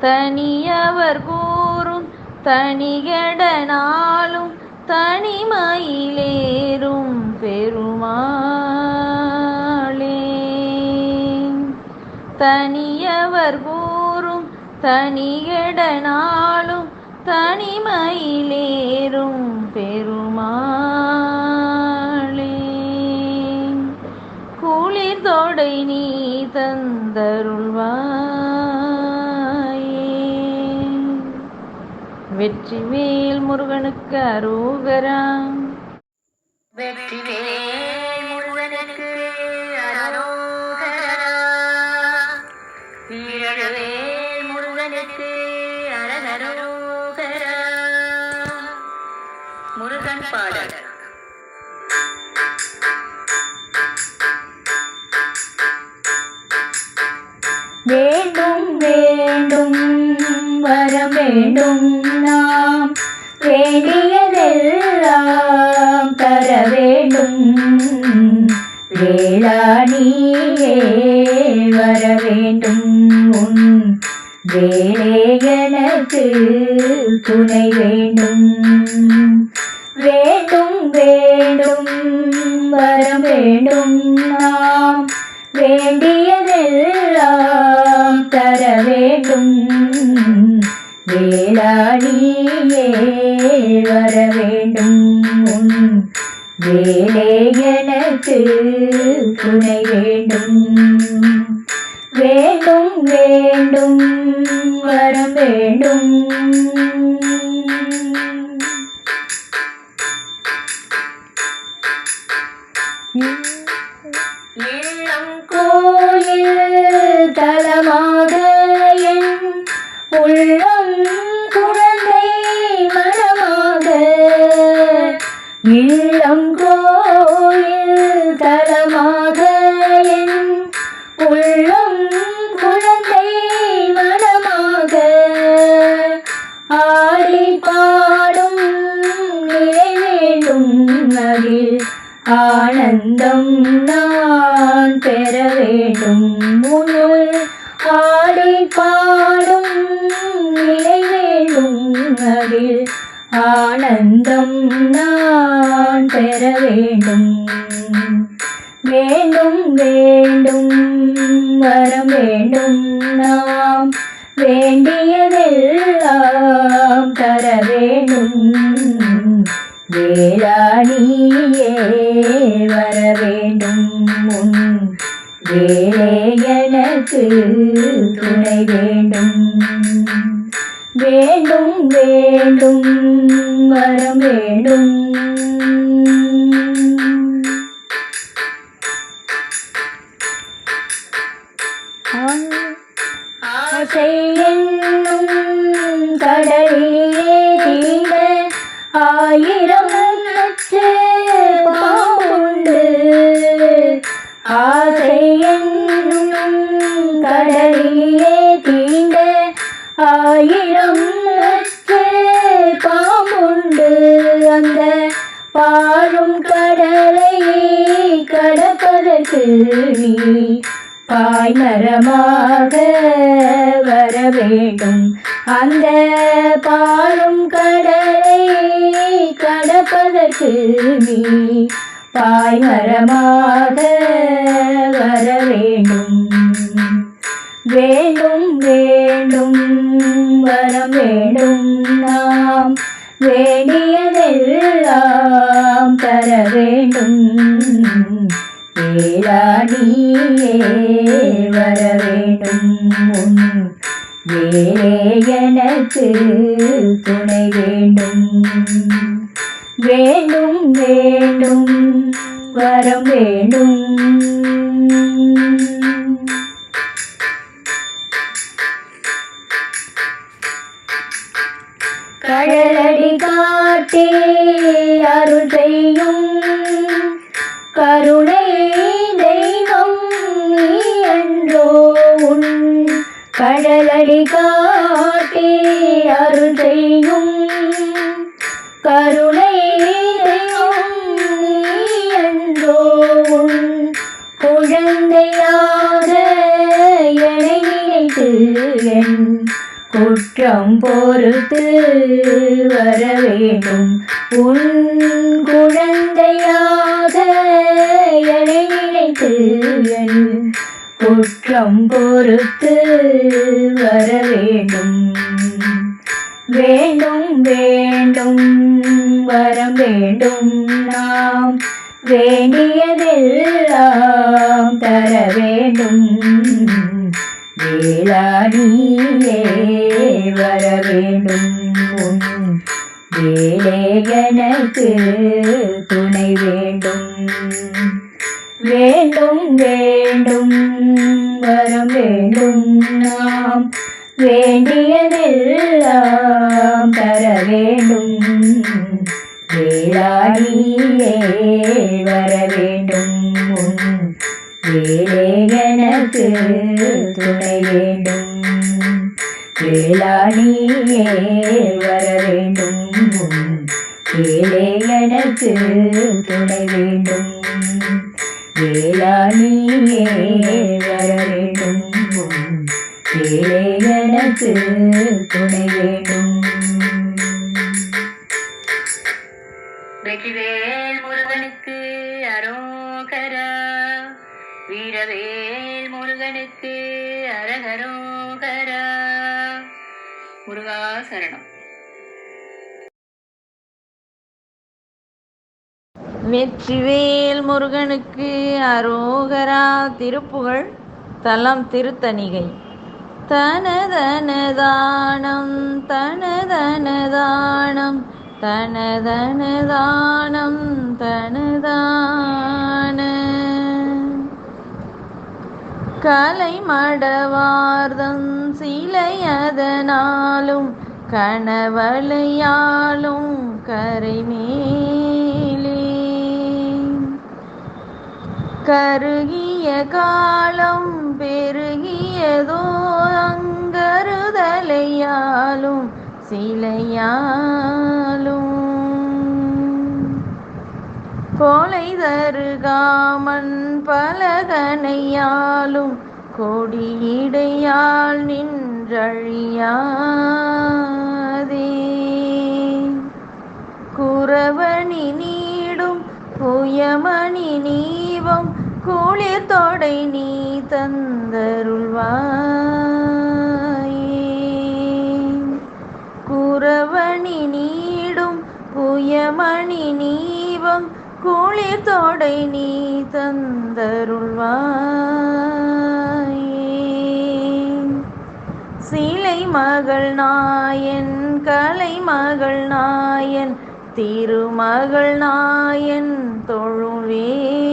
தனியவர் கூறும் தனிகடனாலும் தனிமயிலேறும் பெருமாளே. தனியவர் கூறும் தனிகடனாலும் தனிமயிலேறும் பெருமா தொடை நீ தந்தருள்வாயே. வெற்றிவேல் முருகனுக்கு அரோகராம் வெற்றிவேல் முருகனுக்கு அரோகரா. வீரவேல் முருகனுக்கு அரகரோகரா முருகன் பாடல். வேண்டும் வேண்டும். வர வேண்டும் நாம். வேண்டியதெல்லாம் தர வேண்டும். வேளாணியே வர வேண்டும். உன் வேலே எனக்கு துணை வேண்டும். வேண்டும் வேண்டும். வர வேண்டும் நாம். வேண்டியதெல்லாம் தர வேண்டும். வேளாளியே வர வேண்டும். வேலே எனக்கு துணை வேண்டும். வேண்டும் வேண்டும் வர வேண்டும். வேண்டும் அந்த பாழும் கடலை கடப்பதற்கு நீ பாய் மரமாக வர வேண்டும். அந்த பாழும் கடலை கடப்பதற்கு நீ பாய் மரமாக வர வேண்டும். வேண்டும் வேண்டும் வரம் வேண்டும். நாம் வேண்டியதெல்லாம் தர வேண்டும். வேளாணியே வர வேண்டும். வேலே எனக்கு துணை வேண்டும். வேண்டும் வேண்டும் வரம் வேண்டும். கடலடி காட்டே அருள் செய்யும். கருணை தெய்வம் நீ என்றோ உன் கடலடி காட்டே அருள் செய்யும். கருணை தெய்வம் நீ என்றோ உன் குழந்தையாக என நினைத்து என் குற்றம் பொறுத்து வர வேண்டும். உன் குழந்தையாக என நினைத்து என் குற்றம் பொறுத்து வர வேண்டும். வேண்டும் வேண்டும் வரம் வேண்டும். நாம் வேண்டியதெல்லாம் தர வேண்டும். வேளாணியே வர வேண்டும். உன் வேலே துணை வேண்டும். வேண்டும் வேண்டும் வரம் வேண்டும் நாம். வேண்டியதெல்லாம் தர வேண்டும். வேளாடியே வர வேண்டும். உன் வேலே துணை வேண்டும் வேளாணியே வர வேண்டும். உன் வேலே எனக்கு துணை வேண்டும். வேளாணியே வர வேண்டும். உன் வேலே எனக்கு துணை வேண்டும். வெற்றிவேல் முருகனுக்கு அரோகரா. வீரவேல் முருகனுக்கு அரகரோ. முருகா சரணம். வெற்றிவேல் முருகனுக்கு அரோகரா திருப்புகழ் தலம் திருத்தணிகை. தனதனதானம் தனதனதானம் தனதனதானம் தனதான கலை மடவார்தம் சிலையதனாலும் கணவளையாலும் கரைமேலே. கருகிய காலம் பெருகியதோ அங்கருதலையாலும் சிலையாலும் கோலை தருகாமன் பலகனையாலும் கொடியிடையால் நின்றழியாதே. குறவணி நீடும் புயமணி நீவம் குளிர் தொடை நீ தந்தருள்வாயே. குறவணி நீடும் புயமணி நீவம் கூலி தோடை நீ தந்தருள்வாயே. சிலை மகள் நாயன் கலை மகள் நாயன் திருமகள் நாயன் தொழுவேலா.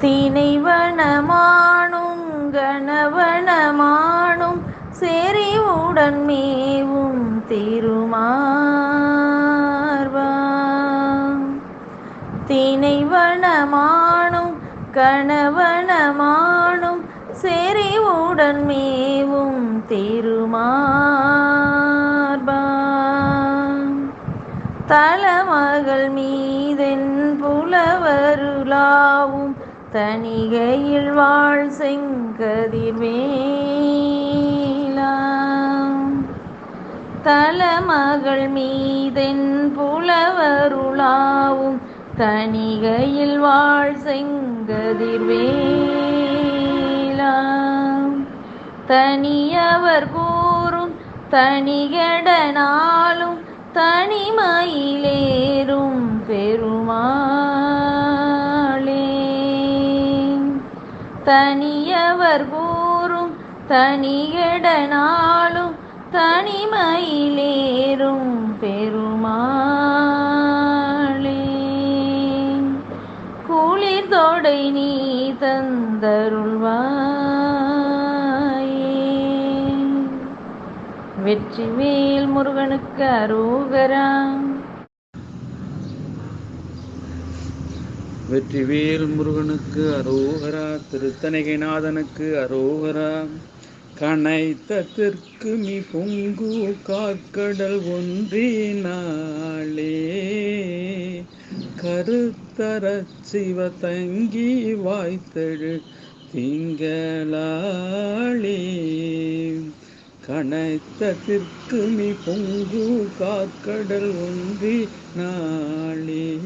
திணைவனமானும் கணவனமானும் செறிவுடன் மேவும் திருமா திணைவனமானும் கணவனமானும் செறிவுடன் மேவும் திருமார்பா தலமகள் மீதென் புலவருளாவும் தனிகையில் வாழ் செங்கதிர்வேலா தலமகள் மீதென் புலவருளாவும் கணிகையில் வாழ் செங்கதிர்வேலாம் தனியவர் கூறும் தனிகடனாலும் தனிமயிலேறும் பெருமாளே. தனியவர் கூறும் தனிகடனாலும் தனிமயிலேறும் பெருமாளே. கொடை நீ தந்தருள்வாயே. வெற்றி வெற்றிவேல் முருகனுக்கு அரோகரா. வெற்றிவேல் முருகனுக்கு அரோகரா. திருத்தணிகைநாதனுக்கு அரோகரா. கனைத்தத்திற்கு மி பொங்கு கார்க்கடல் ஒன்றினாளே கருத்தர சிவ தங்கி வாய்த்தழு திங்களாளே. கனைத்த திற்குமி பொங்கு காக்கடல் ஒன்றி நாளே.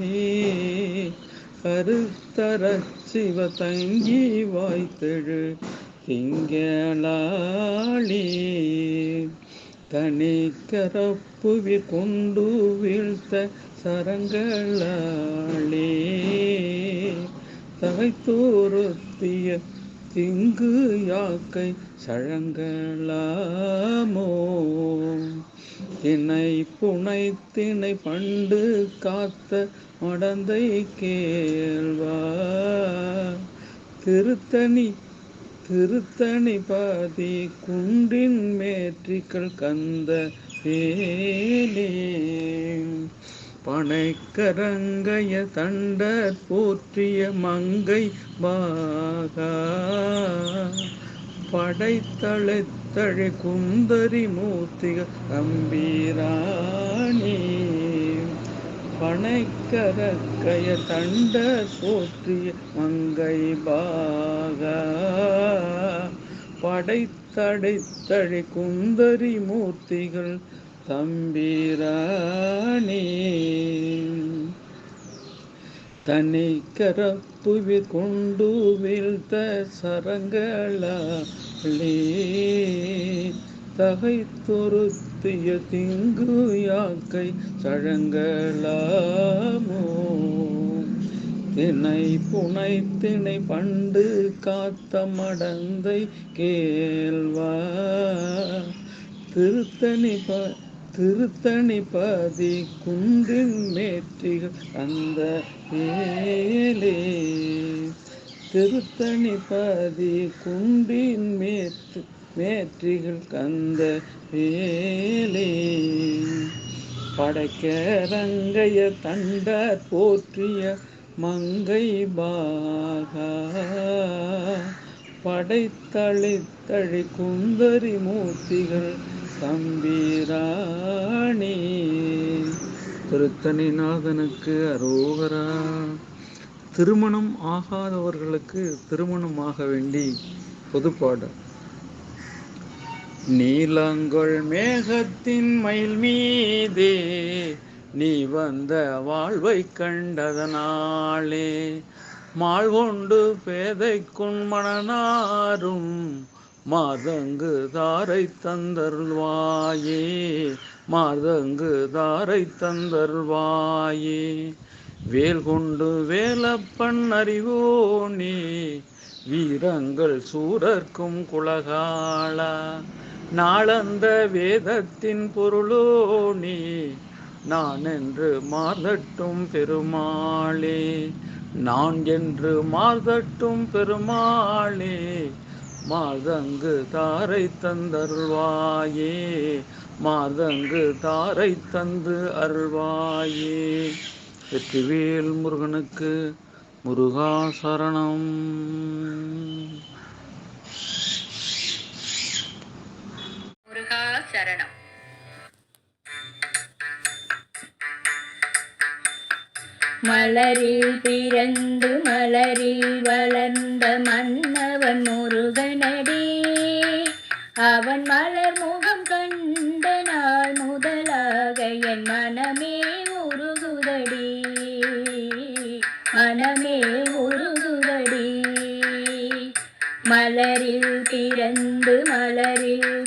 கருத்தர சிவ தங்கி வாய்த்தழு திங்களாளே. தனி கரப்புவிற் கொண்டு வீழ்த்த சரங்களாளே தகைத்தோருத்திய திங்கு யாக்கை சழங்களாமோ திணை புனை திணை பண்டு காத்த மடந்தை கேள்வா? திருத்தணி திருத்தணி பாதி குண்டின் மேற்றிகள் கந்த வேலே. பனைக்கரங்கைய தண்டர் போற்றிய மங்கை பாகா. படைத்தழைத்தழை குந்தரி மூர்த்திக அம்பீராணி பனைக்கரக்கைய தண்டர் போற்றிய மங்கை பாகா. படைத்தடைத்தழை குந்தரி மூர்த்திகள் தம்பிராணி தனி கரப்புவி கொண்டு வீழ்த்த சரங்களே தகை தொருத்திய திங்கு யாக்கை சழங்களாமோ தினை புனை திணை பண்டு காத்த மடந்தை கேள்வா. திருத்தணி ப திருத்தணி பதி குன்றின் மேற்றிகள் அந்த மேலே திருத்தணி பதி குன்றின் மேற்று மேற்றிகள் கந்த வேலே படைக்கரங்கைய தண்டார் போற்றிய மங்கை பாகா. படைத்தளித்தழி குந்தரி மூர்த்திகள் தம்பிராணி. திருத்தணிநாதனுக்கு அரோகரா. திருமணம் ஆகாதவர்களுக்கு திருமணம் ஆக வேண்டி பொதுப்பாடல் நீலங்கள் மேகத்தின் மயில் மீதே நீ வந்த வாழ்வை கண்டதனாலே மாள் பேதைக்குண் மணனாரும் மாதங்கு தாரை தந்தருள்வாயே மாதங்கு தாரை தந்தருள்வாயே. வேல் கொண்டு வேலப்பன் அறிவோனே வீரங்கள் சூரர்க்கும் குலகாலா நாளந்த வேதத்தின் பொருளோனே நான் என்று மார்தட்டும் பெருமாளே. நான் என்று மார்தட்டும் பெருமாளே. மாதங்கு தாரை தந்தருள்வாயே. மாதங்கு தாரை தந்து அருள்வாயே. வெற்றிவேல் முருகனுக்கு முருகா சரணம் மலரில் பிறந்து மலரில் வளர்ந்த மன்னவன் முருகனடி. அவன் மலர் முகம் கண்ட நாள் முதலாக என் மனமே உருகுதடி. மனமே உருகுதடி. மலரில் பிறந்து மலரில்